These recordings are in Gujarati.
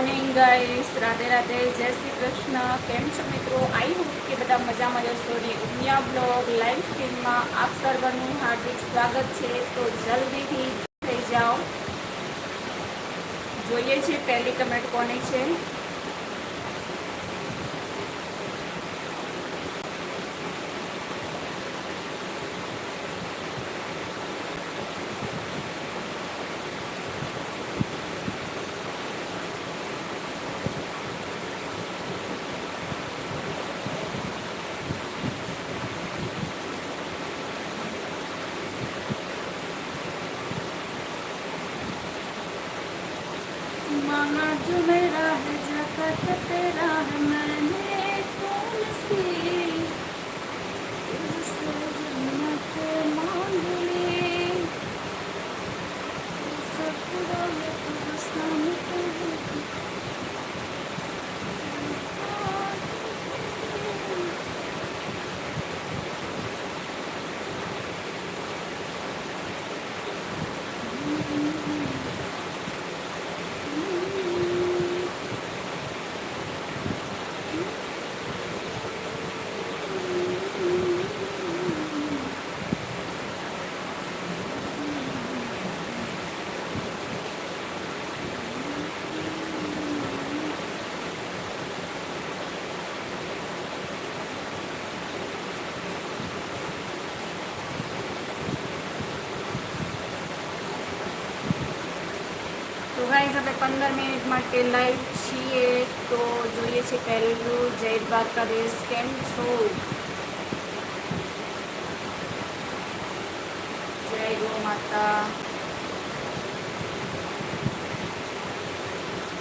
મોર્નિંગ ગાઈસ રાધે રાધે જય શ્રી કૃષ્ણ. કેમ છો મિત્રો? આઈ હોપ કે બધા મજામાં જશો ને ઉમિયા બ્લોગ, લાઈવ સ્ટ્રીમમાં આપ સર્વનું હાર્દિક સ્વાગત છે. તો જલ્દીથી થઈ જાઓ. જોઈએ છે પહેલી કમેન્ટ કોની છે. ગાઈઝ આપણે પંદર મિનિટ માટે લાઈવ છીએ તો જોઈએ છે પહેલું જય દ્વારકાધીશ કેમ છો જય ગો માતા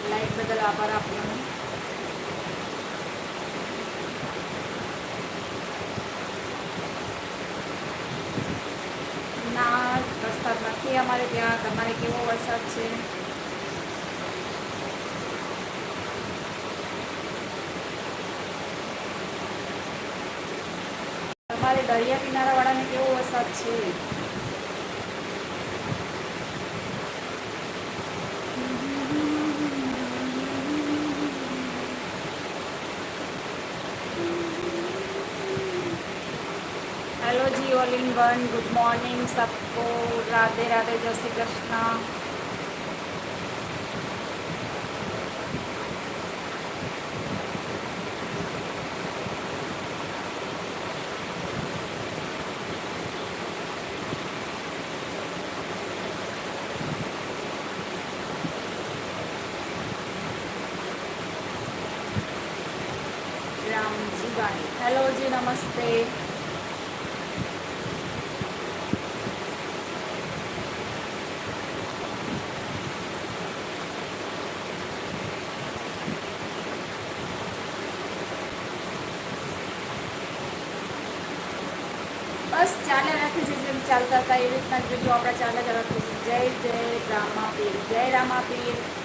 લાઈવ બદલ આભાર આપનો ના વરસાદ નથી અમારે ત્યાં તમારે કેવો વરસાદ છે તમારે દરિયા કિનારાવાળાને કેવો વરસાદ છે? Hello ji all in one good morning સબકો Radhe Radhe જય શ્રી કૃષ્ણ નમસ્તે બસ ચાલ્યા રાખે છે જેમ ચાલતા હતા એવી રીતના જ બધું આપણે ચાલ્યા જ રાખીશું જય જય રામાપીર, જય રામા રામાપીર.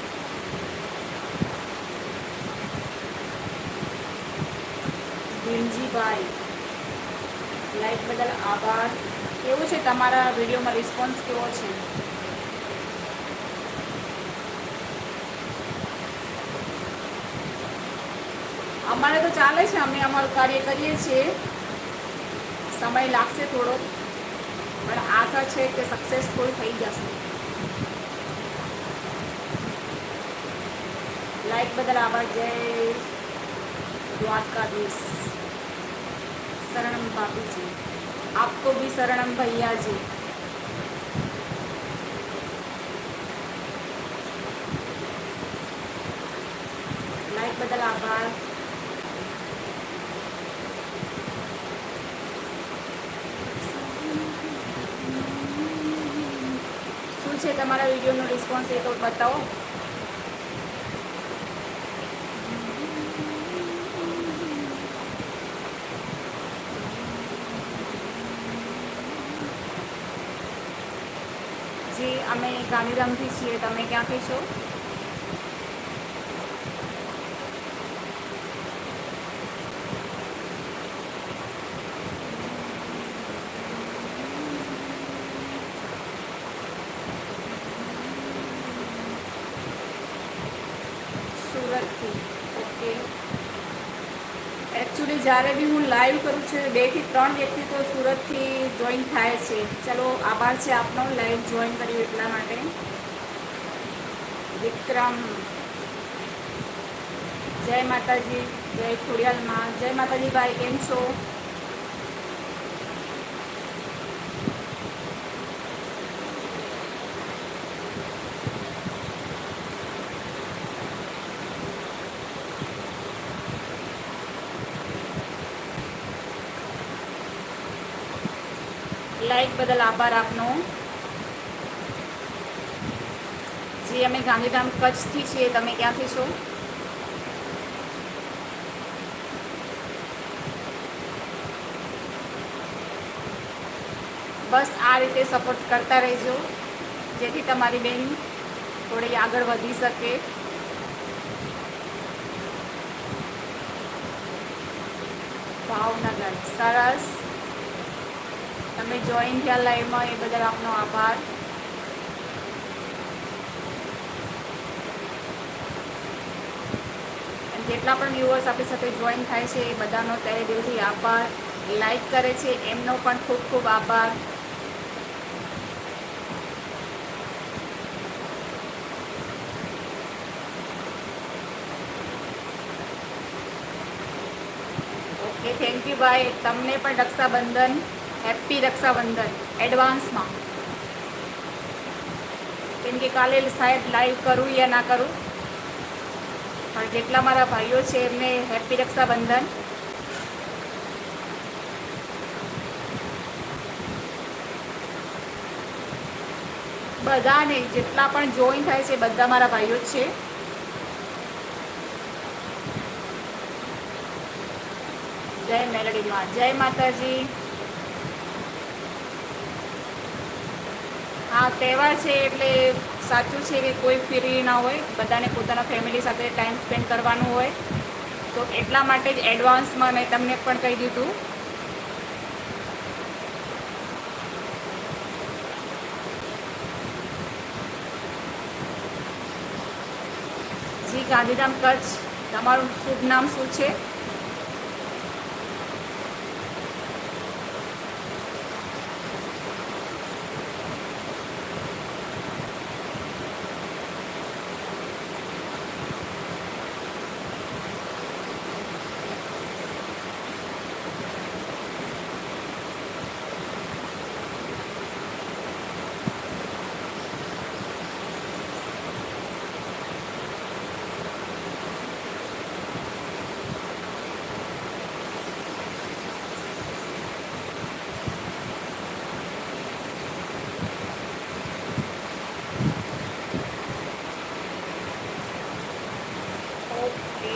ભીમજીભાઈ. લાઈક બદલ આભાર. કેવું છે તમારા વિડીયોમાં રિસ્પોન્સ કેવો છે? અમારે તો ચાલે છે, અમે અમારું કાર્ય કરીએ છીએ. સમય લાગશે થોડો, પણ આશા છે કે સક્સેસફુલ થઈ જશે. લાઈક બદલ આભાર. જય દ્વારકાધીશ. શરણમ બાપુજી. આપકો બી શરણમ ભૈયાજી. લાઈક બદલ આભાર. શું છે તમારા વિડીયોનો રિસ્પોન્સ એ તો બતાવો. ગાંધીધામથી છીએ. તમે ક્યાંથી છો? જ્યારે બી હું લાઈવ કરું છું બેથી ત્રણ વ્યક્તિ તો સુરતથી જોઈન થાય છે. ચલો, આભાર છે આપનો લાઈવ જોઈન કર્યું એટલા માટે. વિક્રમ. જય માતાજી. જય ખોડિયાલમાં. જય માતાજી, ભાઈ, કેમ છો લાઈક બદલ આભાર આપનો. જે અમે ગાંધીધામ કચ્છથી છીએ, તમે ક્યાંથી છો? બસ આ રીતે સપોર્ટ કરતા રહેજો, જેથી તમારી બેન થોડી આગળ વધી શકે. ભાવનગર, સરસ. તમે જોઈન થયા લાઈવમાં એ બદલ આપનો આભાર. જેટલા પણ વ્યુઅર્સ આપણી સાથે જોઈન થાય છે, એ બધાનો ત્યારે દિલથી આભાર. લાઈક કરે છે, એમનો પણ ખૂબ ખૂબ આભાર. ઓકે થેન્ક યુ ભાઈ તમને પણ રક્ષાબંધન. હેપી રક્ષાબંધન એડવાન્સમાં. કેમ કે કાલે સાહેબ લાઈવ કરું યા ના કરું? પણ જેટલા મારા ભાઈઓ છે એમને હેપી રક્ષાબંધન. બધાને, જેટલા પણ જોઈન થાય છે, બધા મારા ભાઈઓ છે. જય મેલડીમાં જય માતાજી. હા તહેવાર છે એટલે સાચું છે કે કોઈ ફ્રી ના હોય, બધાને પોતાના ફેમિલી સાથે ટાઈમ સ્પેન્ડ કરવાનું હોય. તો એટલા માટે જ એડવાન્સમાં મેં તમને પણ કહી દીધું. જી ગાંધીધામ કચ્છ, તમારું શુભ નામ શું છે ઓકે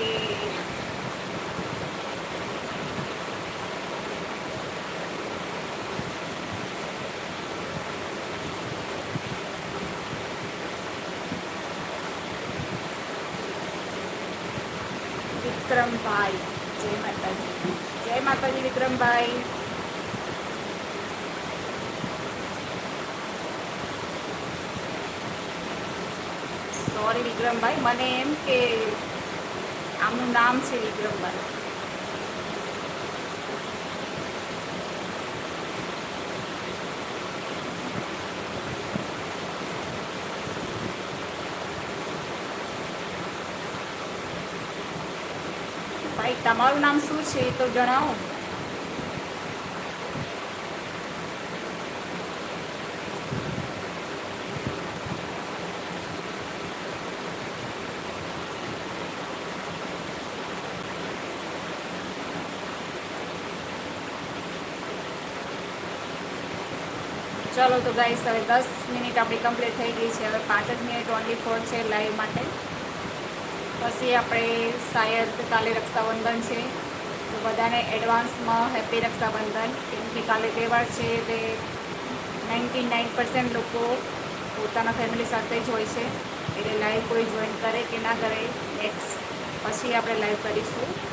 વિક્રમભાઈ જય માતાજી જય માતાજી વિક્રમભાઈ. સોરી વિક્રમભાઈ, મને એમ કે આમનું નામ છે વિક્રમભાઈ. ભાઈ, તમારું નામ શું છે એ તો જણાવો. ચલો તો ગાઈસ હવે દસ મિનિટ આપણી કમ્પ્લીટ થઈ ગઈ છે. હવે પાંચ જ મિનિટ ઓનલી ફોર છે લાઈવ માટે. પછી આપણે શાયદ કાલે રક્ષાબંધન છે. તો બધાને એડવાન્સમાં હેપી રક્ષાબંધન. કેમ કાલે તહેવાર છે, એટલે નાઇન્ટી નાઇન પર્સન્ટ લોકો પોતાના ફેમિલી સાથે જ હોય છે. એટલે લાઈવ કોઈ જોઈન કરે કે ના કરે નેક્સ્ટ પછી આપણે લાઈવ કરીશું.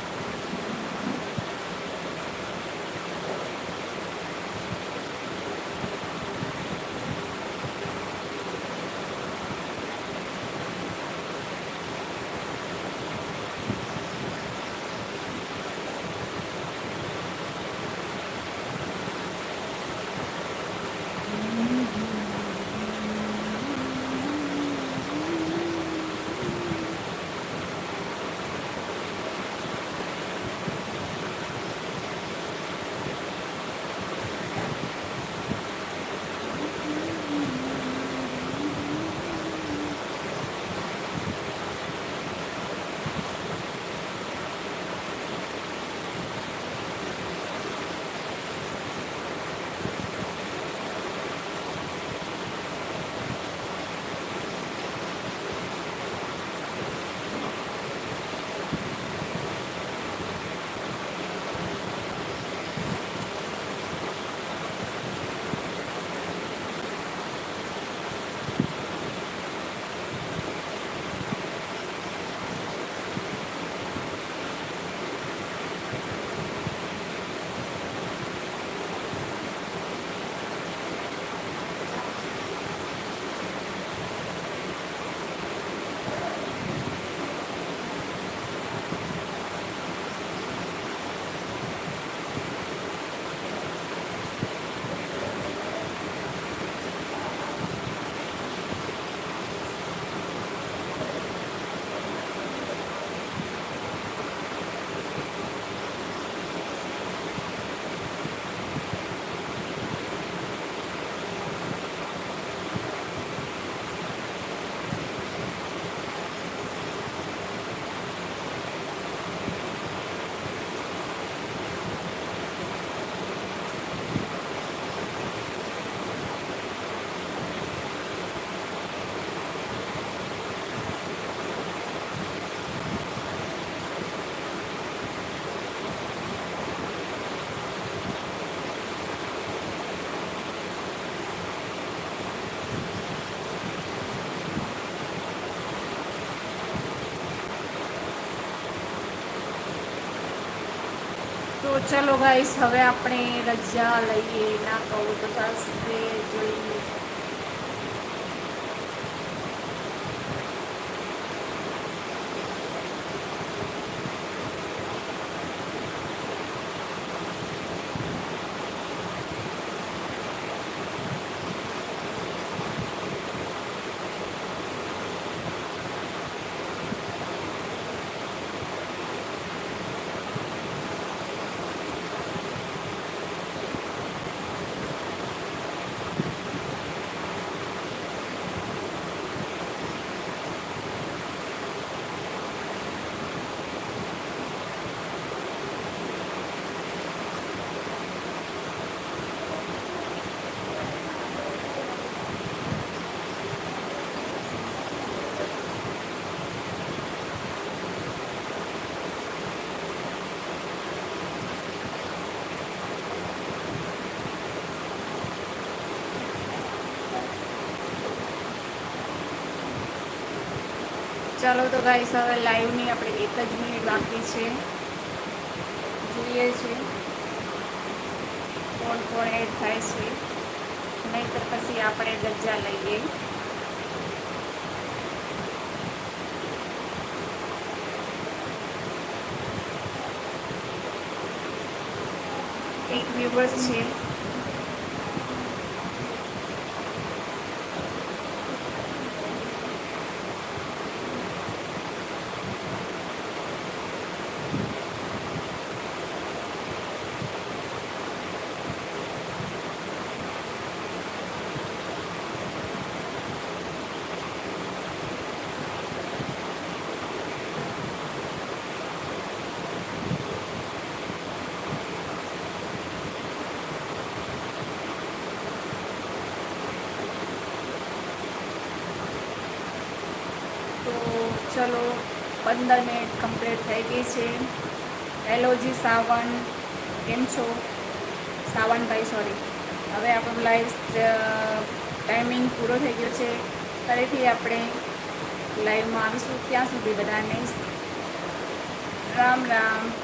ચલો ગાઈસ હવે આપણે રજા લઈએ ના કહું તો જોઈએ. ચાલો તો ગાઈસ હવે લાઈવની આપણે એક જ મિનિટ બાકી છે. જોઈએ છે કોણ કોણ એડ થાય છે. નહીંતર પછી આપણે ગજા લઈએ. એક વ્યુઅર્સ છે તો ચલો પંદર મિનિટ કમ્પ્લીટ થઈ ગઈ છે. એલોજી સાવન, કેમ છો? સાવનભાઈ સોરી હવે આપણો લાઈવ ટાઈમિંગ પૂરો થઈ ગયો છે. ફરીથી આપણે લાઈવમાં આવીશું. ત્યાં સુધી બધાને રામ રામ.